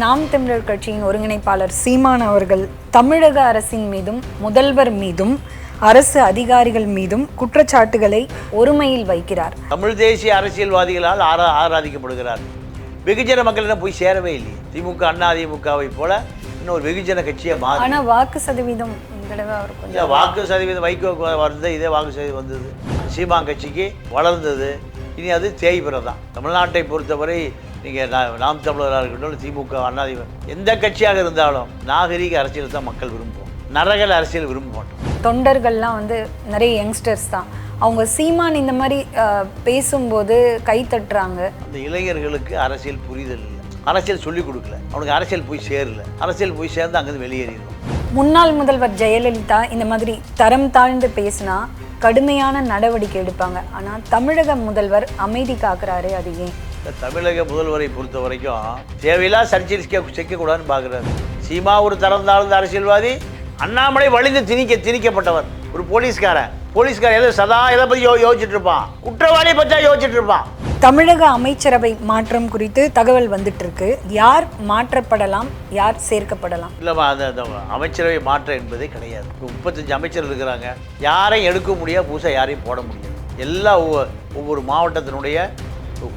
நாம் தமிழர் கட்சியின் ஒருங்கிணைப்பாளர் சீமான் அவர்கள் தமிழக அரசின் மீதும் முதல்வர் மீதும் அரசு அதிகாரிகள் மீதும் குற்றச்சாட்டுகளை ஒருமையில் வைக்கிறார். தமிழ் தேசிய அரசியல்வாதிகளால் ஆரா ஆராதிக்கப்படுகிறார். வெகுஜன மக்களிடம் போய் சேரவே இல்லையே. திமுக அண்ணா திமுகவை போல இன்னொரு வெகுஜன கட்சியை மாறி ஆனா வாக்கு சதவீதம் கொஞ்சம் வாக்கு சதவீதம் வைகோ வந்தது இதே வாக்கு சதவீதம் வந்தது. சீமான் கட்சிக்கு வளர்ந்தது. இனி அது தேய்பிரம் தான். தமிழ்நாட்டை பொறுத்தவரை நீங்கள் நாம் தமிழராக இருக்கட்டும் திமுக அண்ணா எந்த கட்சியாக இருந்தாலும் நாகரீக அரசியல் தான் மக்கள் விரும்புவோம். நரகல் அரசியல் விரும்ப மாட்டோம். தொண்டர்கள்லாம் வந்து நிறைய யங்ஸ்டர்ஸ் தான். அவங்க சீமான் இந்த மாதிரி பேசும்போது கை தட்டுறாங்க. அந்த இளைஞர்களுக்கு அரசியல் புரிதல் இல்லை. அரசியல் சொல்லிக் கொடுக்கல. அவனுக்கு அரசியல் போய் சேரல. அரசியல் போய் சேர்ந்து அங்கேருந்து வெளியேறிடும் முன்னாள் முதல்வர் ஜெயலலிதா இந்த மாதிரி தரம் தாழ்ந்து பேசினா கடுமையான நடவடிக்கை எடுப்பாங்க. ஆனா தமிழக முதல்வர் அமைதி காக்குறாரு அது ஏன்? இந்த தமிழக முதல்வரை பொறுத்த வரைக்கும் தேவையில்லா சர்ச்சை செக்கக்கூடாதுன்னு பார்க்குறாரு. சீமா ஒரு தரம் தாழ்ந்த அரசியல்வாதி. அண்ணாமலை வலிந்து திணிக்க திணிக்கப்பட்டவர். ஒரு போலீஸ்காரன். போலீஸ்காரன் எதை சதா எதை பற்றி யோ யோசிச்சுட்டு இருப்பான் குற்றவாளியை பற்றி யோசிச்சுட்டு இருப்பான் தமிழக அமைச்சரவை மாற்றம் குறித்து தகவல் வந்துட்டு இருக்கு யார் மாற்றப்படலாம்? யார் சேர்க்கப்படலாம்? இல்லைம்மா அந்த அமைச்சரவை மாற்றம் என்பதே கிடையாது. முப்பத்தஞ்சு அமைச்சர் இருக்கிறாங்க. யாரையும் எடுக்க முடியாது புதுசாக யாரையும் போட முடியாது. எல்லா ஒவ்வொ- ஒவ்வொரு மாவட்டத்தினுடைய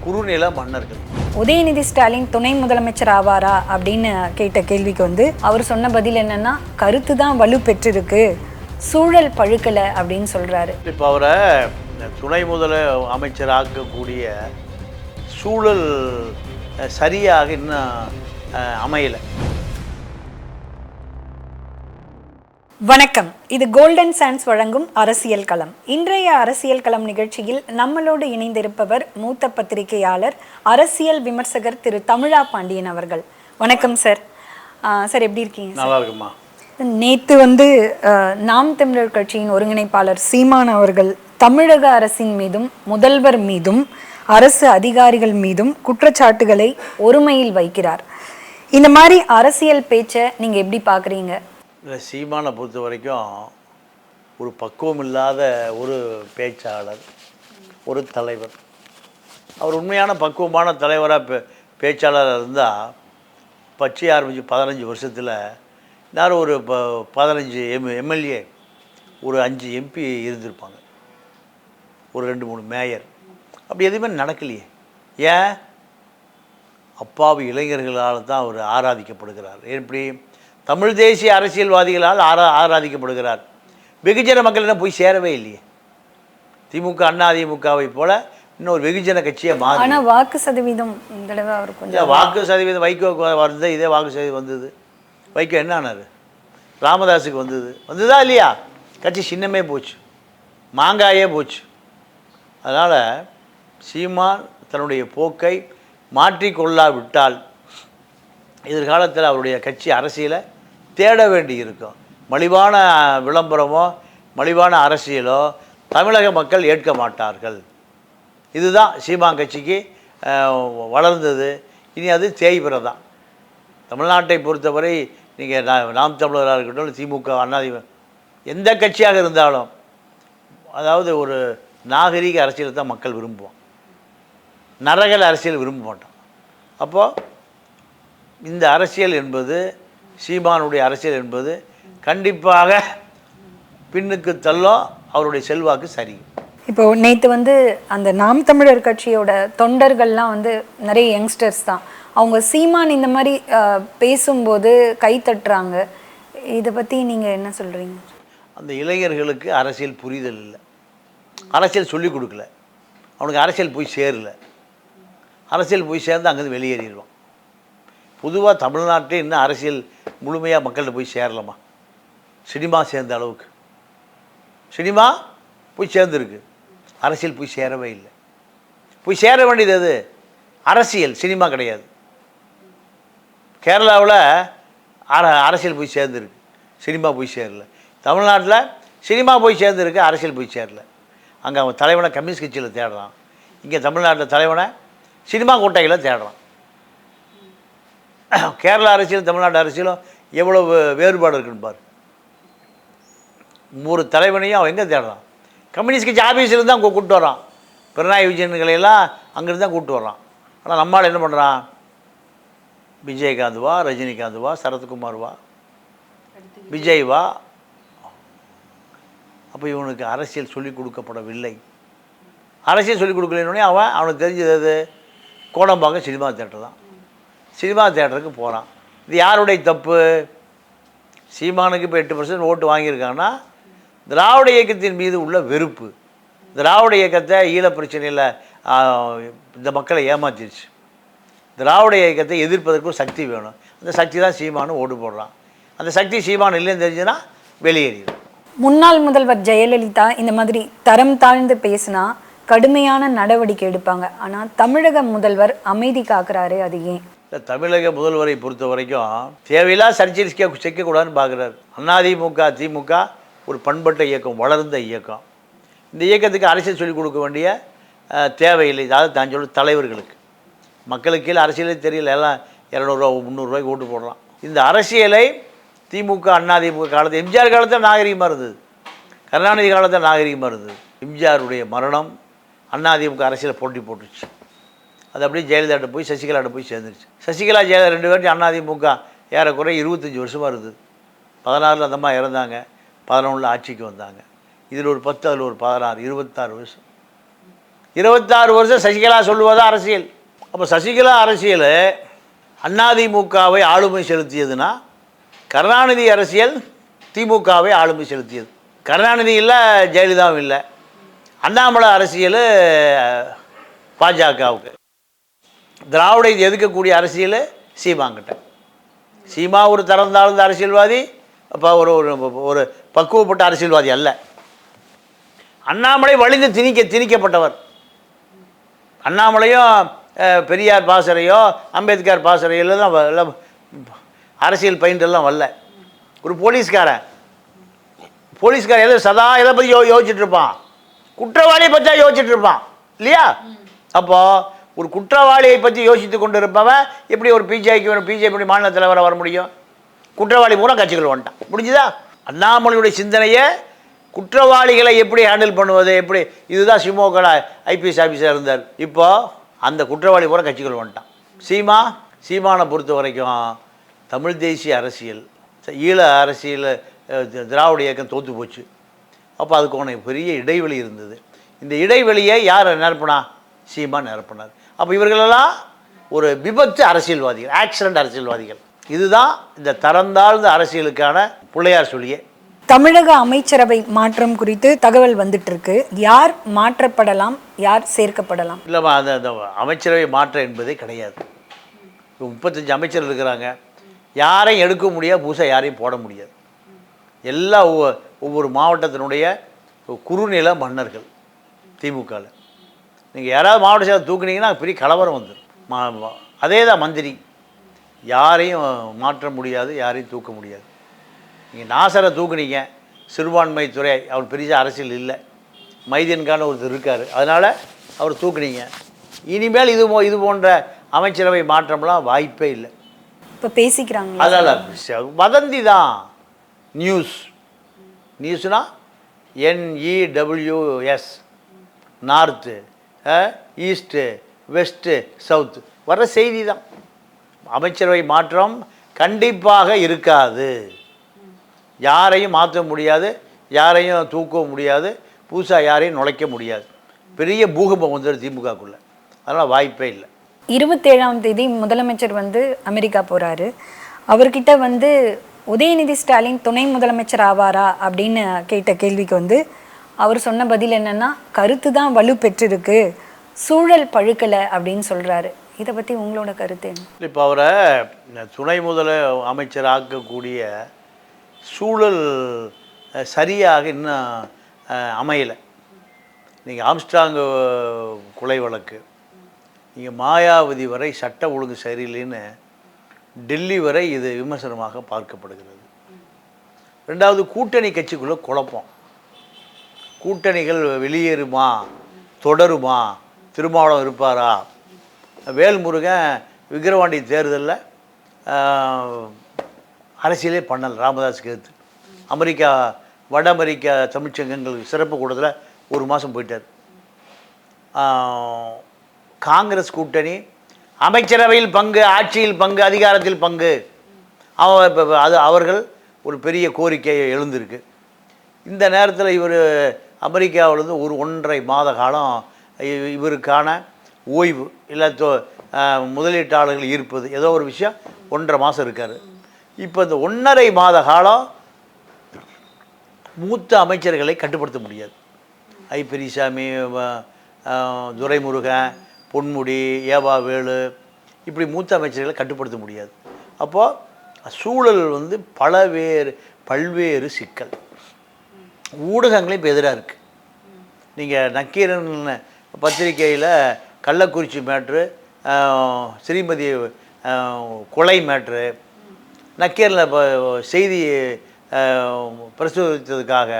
குறுநில மன்னர்கள். உதயநிதி ஸ்டாலின் துணை முதலமைச்சர் ஆவாரா அப்படின்னு கேட்ட கேள்விக்கு வந்து அவர் சொன்ன பதில் என்னன்னா கருத்து தான் வலு பெற்றிருக்கு. சூழல் பழுக்கலை அப்படின்னு சொல்றாரு. இப்போ அவரை துணை முதல அமைச்சர் ஆக்கக்கூடிய சூழல் சரியாக இன்னும் அமையலை. வணக்கம். இது கோல்டன் சான்ஸ் வழங்கும் அரசியல் களம். இன்றைய அரசியல் களம் நிகழ்ச்சியில் நம்மளோடு இணைந்திருப்பவர் மூத்த பத்திரிகையாளர் அரசியல் விமர்சகர் திரு தமிழா பாண்டியன் அவர்கள். வணக்கம் சார் சார் எப்படி இருக்கீங்க நல்லா இருக்குமா நேத்து வந்து நாம் தமிழர் கட்சியின் ஒருங்கிணைப்பாளர் சீமான் அவர்கள் தமிழக அரசின் மீதும் முதல்வர் மீதும் அரசு அதிகாரிகள் மீதும் குற்றச்சாட்டுகளை ஒருமையில் வைக்கிறார். இந்த மாதிரி அரசியல் பேச்சை நீங்க எப்படி பாக்குறீங்க? இந்த சீமானை பொறுத்த வரைக்கும் ஒரு பக்குவம் இல்லாத ஒரு பேச்சாளர் ஒரு தலைவர். அவர் உண்மையான பக்குவமான தலைவராக பே பேச்சாளராக இருந்தால் பச்சை ஆரம்பித்து பதினஞ்சு வருஷத்தில் இன்னும் ஒரு ப பதினஞ்சு எம் எம்எல்ஏ ஒரு அஞ்சு எம்பி இருந்திருப்பாங்க. ஒரு ரெண்டு மூணு மேயர். அப்படி எதுவுமே நடக்கலையே. ஏன்? அப்பாவி இளைஞர்களால் தான் அவர் ஆராதிக்கப்படுகிறார். எப்படி தமிழ் தேசிய அரசியல்வாதிகளால் ஆரா ஆராதிக்கப்படுகிறார். வெகுஜன மக்களிடம் போய் சேரவே இல்லையே. திமுக அண்ணா திமுகவை போல இன்னொரு வெகுஜன கட்சியை மாறி ஆனா வாக்கு சதவீதம் தடவை அவர் கொஞ்சம் வாக்கு சதவீதம் வைகோ வந்தது இதே வாக்கு சதவீதம் வந்தது. வைகோ என்ன ஆனார்? ராமதாஸுக்கு வந்தது. வந்ததா இல்லையா? கட்சி சின்னமே போச்சு. மாங்காயே போச்சு. அதனால் சீமான் தன்னுடைய போக்கை மாற்றிக்கொள்ளாவிட்டால் எதிர்காலத்தில் அவருடைய கட்சி அரசியலை தேட வேண்டி இருக்கும் மலிவான விளம்பரமோ மலிவான அரசியலோ தமிழக மக்கள் ஏற்க மாட்டார்கள். இதுதான் சீமான் கட்சிக்கு வளர்ந்தது. இனி அது தேய்பிற தான் தமிழ்நாட்டை பொறுத்தவரை நீங்கள் நாம் தமிழராக இருக்கட்டும் திமுக அண்ணா எந்த கட்சியாக இருந்தாலும் அதாவது ஒரு நாகரீக அரசியலை தான் மக்கள் விரும்புவோம். நரகல் அரசியல் விரும்ப மாட்டோம். அப்போது இந்த அரசியல் என்பது சீமானுடைய அரசியல் என்பது கண்டிப்பாக பின்னுக்கு தள்ளும் அவருடைய செல்வாக்கு சரி. இப்போ நேத்து வந்து அந்த நாம் தமிழர் கட்சியோட தொண்டர்கள்லாம் வந்து நிறைய யங்ஸ்டர்ஸ் தான். அவங்க சீமான் இந்த மாதிரி பேசும்போது கை தட்டுறாங்க. இதை பத்தி நீங்க என்ன சொல்றீங்க? அந்த இளைஞர்களுக்கு அரசியல் புரிதல் இல்லை. அரசியல் சொல்லிக் கொடுக்கல. அவனுக்கு அரசியல் போய் சேரல. அரசியல் போய் சேர்ந்து அங்கேருந்து வெளியேறிடுவான். பொதுவாக தமிழ்நாட்டில் இன்னும் அரசியல் முழுமையாக மக்கள்கிட்ட போய் சேரலாமா சினிமா சேர்ந்த அளவுக்கு. சினிமா போய் சேர்ந்துருக்கு. அரசியல் போய் சேரவே இல்லை. போய் சேர வேண்டியது எது? அரசியல் சினிமா கிடையாது. கேரளாவில் அர அரசியல் போய் சேர்ந்துருக்கு. சினிமா போய் சேரல. தமிழ்நாட்டில் சினிமா போய் சேர்ந்துருக்கு அரசியல் போய் சேரல. அங்கே அவன் தலைவனை கம்யூனிஸ்ட் கட்சியில் தேடுறான். இங்கே தமிழ்நாட்டில் தலைவனை சினிமா கோட்டையில் தேடுறான். கேரளா அரசியலும் தமிழ்நாடு அரசியலும் எவ்வளோ வேறுபாடு இருக்குன்னு பாரு. ஒரு தலைவனையும் அவன் எங்கே தேடுறான் கம்யூனிஸ்ட் கட்சி ஆஃபீஸில் தான் கூப்பிட்டு வரான் பினராயி விஜயன்களை எல்லாம் அங்கேருந்து தான் கூப்பிட்டு வர்றான். ஆனால் நம்மால் என்ன பண்ணுறான் விஜயகாந்த் வா ரஜினிகாந்த் வா சரத்குமார் வா விஜய் வா. அப்போ இவனுக்கு அரசியல் சொல்லிக் கொடுக்கப்படவில்லை. அரசியல் சொல்லிக் கொடுக்கலனே அவன் அவனுக்கு தெரிஞ்சது கோடம்பாக்கம் சினிமா தேட்டர் தான். சினிமா தேட்டருக்கு போகிறான் இது யாருடைய தப்பு? சீமானுக்கு இப்போ எட்டு பர்சன்ட் ஓட்டு வாங்கியிருக்காங்கன்னா திராவிட இயக்கத்தின் மீது உள்ள வெறுப்பு. திராவிட இயக்கத்தை ஈழ பிரச்சனையில் இந்த மக்களை ஏமாத்திருச்சு. திராவிட இயக்கத்தை எதிர்ப்பதற்கும் சக்தி வேணும். அந்த சக்தி தான் சீமானு ஓட்டு போடுறான். அந்த சக்தி சீமான் இல்லைன்னு தெரிஞ்சுன்னா வெளியேறிடும். முன்னாள் முதல்வர் ஜெயலலிதா இந்த மாதிரி தரம் தாழ்ந்து பேசினா கடுமையான நடவடிக்கை எடுப்பாங்க. ஆனால் தமிழக முதல்வர் அமைதி காக்குறாரு அது ஏன்? இந்த தமிழக முதல்வரை பொறுத்த வரைக்கும் தேவையில்லா சர்ச்சையில் சிக்க பார்க்குறாரு. அதிமுக திமுக ஒரு பண்பட்ட இயக்கம் வளர்ந்த இயக்கம். இந்த இயக்கத்துக்கு அரசியல் சொல்லிக் கொடுக்க வேண்டிய தேவையில்லை. அதாவது தான் சொல்ல தலைவர்களுக்கு. மக்களுக்கு கீழே அரசியலே தெரியல. எல்லாம் இரநூறுவா முந்நூறுரூவாய்க்கு ஓட்டு போடுறான். இந்த அரசியலை திமுக அதிமுக காலத்தில் எம்ஜிஆர் காலத்தில் நாகரிகமாக இருந்தது. கருணாநிதி காலத்தில் நாகரிகமாக இருந்தது. எம்ஜிஆருடைய மரணம் அதிமுக அரசியலை போட்டி போட்டுச்சு. அது அப்படியே ஜெயலலிதாட்ட போய் சசிகலாட்ட போய் சேர்ந்துருச்சு. சசிகலா ஜெயலலிதா ரெண்டு பேரும் அதிமுக ஏறக்குறைய இருபத்தஞ்சி வருஷமாக இருக்குது. பதினாறில் அந்தம்மா இறந்தாங்க. பதினொன்றில் ஆட்சிக்கு வந்தாங்க. இதில் ஒரு பத்து அதில் ஒரு பதினாறு இருபத்தாறு வருஷம். இருபத்தாறு வருஷம் சசிகலா சொல்லுவதா அரசியல். அப்போ சசிகலா அரசியல் அதிமுகவை ஆளுமை செலுத்தியதுன்னா கருணாநிதி அரசியல் திமுகவை ஆளுமை செலுத்தியது. கருணாநிதி இல்லை ஜெயலலிதாவும் இல்லை. அண்ணாமலை அரசியல் பாஜகவுக்கு. திராவிட இது எதிர்க்கக்கூடிய அரசியல்? சீமாங்கிட்ட. சீமா ஒரு தரம் தாழ்ந்த அரசியல்வாதி அப்போ ஒரு ஒரு ஒரு பக்குவப்பட்ட அரசியல்வாதி அல்ல. அண்ணாமலை வலிந்து திணிக்க திணிக்கப்பட்டவர். அண்ணாமலையும் பெரியார் பாசறையோ அம்பேத்கர் பாசறையோ எல்லாம் அரசியல் பயின்றெல்லாம் வரல. ஒரு போலீஸ்காரன். போலீஸ்காரன் எதை சதா எதை பற்றி யோ யோசிச்சுட்டு இருப்பான். குற்றவாளியை பற்றி தான் யோசிச்சுட்டு இருப்பான். இல்லையா? அப்போ ஒரு குற்றவாளியை பற்றி யோசித்து கொண்டு இருப்பவன் எப்படி ஒரு பிஜேபிக்கு வரும் பிஜேபி மாநில தலைவராக வர முடியும்? குற்றவாளி பூரா கட்சிகள் வந்துட்டான். முடிஞ்சுதா அண்ணாமலையுடைய சிந்தனையை குற்றவாளிகளை எப்படி ஹேண்டில் பண்ணுவது? எப்படி? இதுதான் சிமோகல ஐபிஎஸ் ஆஃபீஸர் இருந்தார். இப்போது அந்த குற்றவாளி பூரா கட்சிகள் வந்துட்டான். சீமா சீமானை பொறுத்த வரைக்கும் தமிழ் தேசிய அரசியல் ஈழ அரசியல் திராவிட இயக்கம் தோற்று போச்சு. அப்போ அதுக்கு உனக்கு பெரிய இடைவெளி இருந்தது. இந்த இடைவெளியை யார் நிரப்பினா? சீமா நிரப்பினார். அப்போ இவர்களெல்லாம் ஒரு விபத்து அரசியல்வாதிகள் ஆக்சிடென்ட் அரசியல்வாதிகள். இதுதான் இந்த தரந்தாழ்ந்த அரசியலுக்கான பிள்ளையார் சொல்லியே. தமிழக அமைச்சரவை மாற்றம் குறித்து தகவல் வந்துட்டு இருக்கு யார் மாற்றப்படலாம் யார் சேர்க்கப்படலாம்? இல்லைம்மா அந்த அந்த அமைச்சரவை மாற்றம் என்பதே கிடையாது. இப்போ முப்பத்தஞ்சு அமைச்சர் இருக்கிறாங்க. யாரையும் எடுக்க முடியாது புதுசாக யாரையும் போட முடியாது. எல்லா ஒவ்வொ- ஒவ்வொரு மாவட்டத்தினுடைய குறுநில மன்னர்கள் திமுகவில் நீங்கள் யாராவது மாவட்ட செயலர் தூக்குனீங்கன்னா பெரிய கலவரம் வந்துடும் மா அதே தான் மந்திரி. யாரையும் மாற்ற முடியாது யாரையும் தூக்க முடியாது. நீங்கள் நாசரை தூக்குனீங்க சிறுபான்மை துறை அவர் பெரிய அரசியல் இல்லை. மைதீன்கான ஒருத்தர் இருக்கார். அதனால் அவர் தூக்குனீங்க. இனிமேல் இது இது போன்ற அமைச்சரவை மாற்றம்லாம் வாய்ப்பே இல்லை. இப்ப பேசிக்கிறாங்களா? அதெல்லாம் ச- வதந்தி தான் news நியூஸ்னா N E W S north. East west south வர்ற செய்தி தான் அமைச்சரவை மாற்றம் கண்டிப்பாக இருக்காது. யாரையும் மாற்ற முடியாது யாரையும் தூக்கவும் முடியாது புதுசாக யாரையும் நுழைக்க முடியாது. பெரிய பூகம்பம் வந்துடும் திமுகக்குள்ளே. அதனால் வாய்ப்பே இல்லை. இருபத்தேழாம் தேதி முதலமைச்சர் வந்து அமெரிக்கா போகிறாரு அவர்கிட்ட வந்து உதயநிதி ஸ்டாலின் துணை முதலமைச்சர் ஆவாரா அப்படின்னு கேட்ட கேள்விக்கு வந்து அவர் சொன்ன பதில் என்னன்னா கருத்து தான் வலு பெற்றிருக்கு. சூழல் பழுக்கலை அப்படின்னு சொல்றாரு. இதை பத்தி உங்களோட கருத்து என்ன? இப்போ அவரை துணை முதல அமைச்சர் ஆக்கக்கூடிய சூழல் சரியாக இன்னும் அமையலை. நீங்கள் ஆம்ஸ்டாங் கொலை வழக்கு நீங்கள் மாயாவதி வரை சட்ட ஒழுங்கு சரியில்லைன்னு டெல்லி வரை இது விமர்சனமாக பார்க்கப்படுகிறது. ரெண்டாவது கூட்டணி கட்சிக்குள்ளே குழப்பம். கூட்டணிகள் வெளியேறுமா? தொடருமா? திருமாவளம் இருப்பாரா? வேல்முருகன் விக்கிரவாண்டி தேர்தலில் அரசியலே பண்ணல ராமதாஸுக்கு எதிர்த்து அமெரிக்கா வட அமெரிக்கா தமிழ்ச்சங்கங்கள் சிறப்பு கூட்டத்தில் ஒரு மாதம் போயிட்டார். காங்கிரஸ் கூட்டணி அமைச்சரவையில் பங்கு ஆட்சியில் பங்கு அதிகாரத்தில் பங்கு. அவ இப்போ அது அவர்கள் ஒரு பெரிய கோரிக்கை எழுந்திருக்கு. இந்த நேரத்தில் இவர் அமெரிக்காவிலேருந்து ஒரு ஒன்றரை மாத காலம் இவருக்கான ஓய்வு இல்லை தொ முதலீட்டாளர்கள் ஈர்ப்பது ஏதோ ஒரு விஷயம் ஒன்றரை மாதம் இருக்கார். இப்போ இந்த ஒன்றரை மாத காலம் மூத்த அமைச்சர்களை கட்டுப்படுத்த முடியாது. ஐ. பெரியசாமி துரைமுருகன் பொன்முடி ஏவா வேலு இப்படி மூத்த அமைச்சர்களை கட்டுப்படுத்த முடியாது. அப்போது சூழல் வந்து பலவேறு பல்வேறு சிக்கல். ஊடகங்களே இப்போ எதிராக இருக்குது நீங்கள் நக்கீரன் பத்திரிக்கையில் கள்ளக்குறிச்சி மேட்ரு ஸ்ரீமதி கொலை மேட்ரு நக்கீரில் இப்போ செய்தி பிரசுரித்ததுக்காக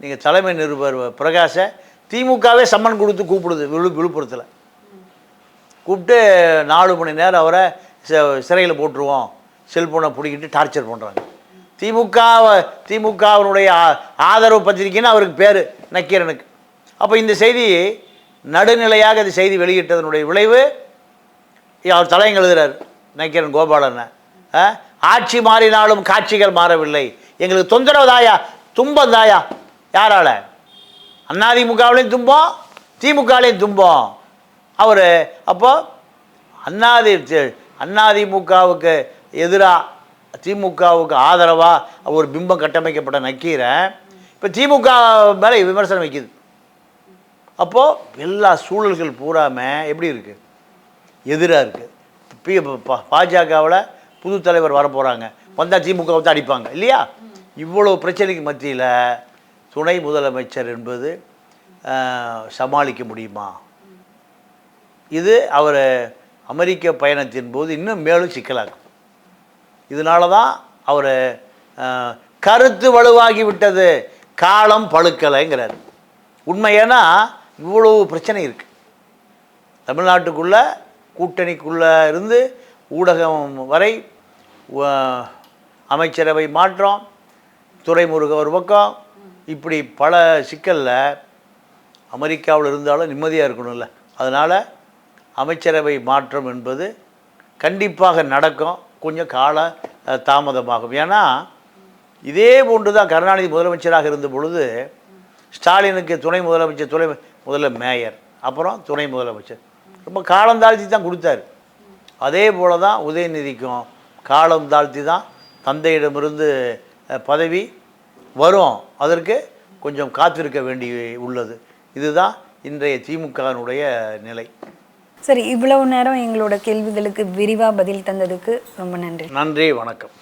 நீங்கள் தலைமை நிருபர் பிரகாஷை திமுகவே சம்மன் கொடுத்து கூப்பிடுது விழு விழுப்புரத்தில். கூப்பிட்டு நாலு மணி நேரம் அவரை சிறையில் போட்டுருவோம். செல்ஃபோனை பிடிக்கிட்டு டார்ச்சர் பண்ணுறாங்க திமுக திமுகவினுடைய ஆதரவு பத்திரிக்கைன்னு அவருக்கு பேர் நக்கீரனுக்கு. அப்போ இந்த செய்தி நடுநிலையாக இந்த செய்தி வெளியிட்டதனுடைய விளைவு அவர் தலையங்க எழுதுறார் நக்கீரன் கோபாலன். ஆட்சி மாறினாலும் காட்சிகள் மாறவில்லை. எங்களுக்கு தொந்தரவு தாயா துன்பம் தாயா யாரால? அண்ணாதிமுகவிலையும் துன்பம் திமுகலையும் துன்பம். அவர் அப்போ அண்ணாதி அண்ணாதிமுகவுக்கு எதிராக திமுகவுக்கு ஆதரவாக ஒரு பிம்பம் கட்டமைக்கப்பட்ட நக்கீரை இப்போ திமுக மேலே விமர்சனம் வைக்கிது. அப்போது எல்லா சூழல்கள் பூராமல் எப்படி இருக்குது எதிராக இருக்குது பி பாஜகவில் புது தலைவர் வரப்போகிறாங்க வந்தால் திமுக வந்து அடிப்பாங்க இல்லையா? இவ்வளோ பிரச்சனைக்கு மத்தியில் துணை முதலமைச்சர் என்பது சமாளிக்க முடியுமா? இது அவர் அமெரிக்க பயணத்தின் போது இன்னும் மேலும் சிக்கலாகும் இதனால தான் அவர் கருத்து வலுவாகி விட்டது காலம் பழுக்கலைங்கிறார். உண்மை ஏன்னா இவ்வளவு பிரச்சனை இருக்குது தமிழ்நாட்டுக்குள்ள கூட்டணிக்குள்ளே இருந்து ஊடகம் வரை அமைச்சரவை மாற்றம் துறைமுருக ஒரு பக்கம் இப்படி பல சிக்கலில் அமெரிக்காவில் இருந்தாலும் நிம்மதியாக இருக்கணும்ல. அதனால் அமைச்சரவை மாற்றம் என்பது கண்டிப்பாக நடக்கும். கொஞ்சம் கால தாமதமாகும். ஏன்னா இதே போன்று தான் கருணாநிதி முதலமைச்சராக இருந்த பொழுது ஸ்டாலினுக்கு துணை முதலமைச்சர் துணை முதல்ல மேயர் அப்புறம் துணை முதலமைச்சர். ரொம்ப காலம் தாழ்த்தி தான் கொடுத்தாரு. அதே போல தான் உதயநிதிக்கும் காலம் தாழ்த்தி தான் தந்தையிடமிருந்து பதவி வரும். அதற்கு கொஞ்சம் காத்திருக்க வேண்டி உள்ளது. இதுதான் இன்றைய திமுகவினுடைய நிலை. சரி இவ்வளவு நேரம் எங்களோட கேள்விகளுக்கு விரிவா பதில் தந்ததுக்கு ரொம்ப நன்றி. நன்றி வணக்கம்.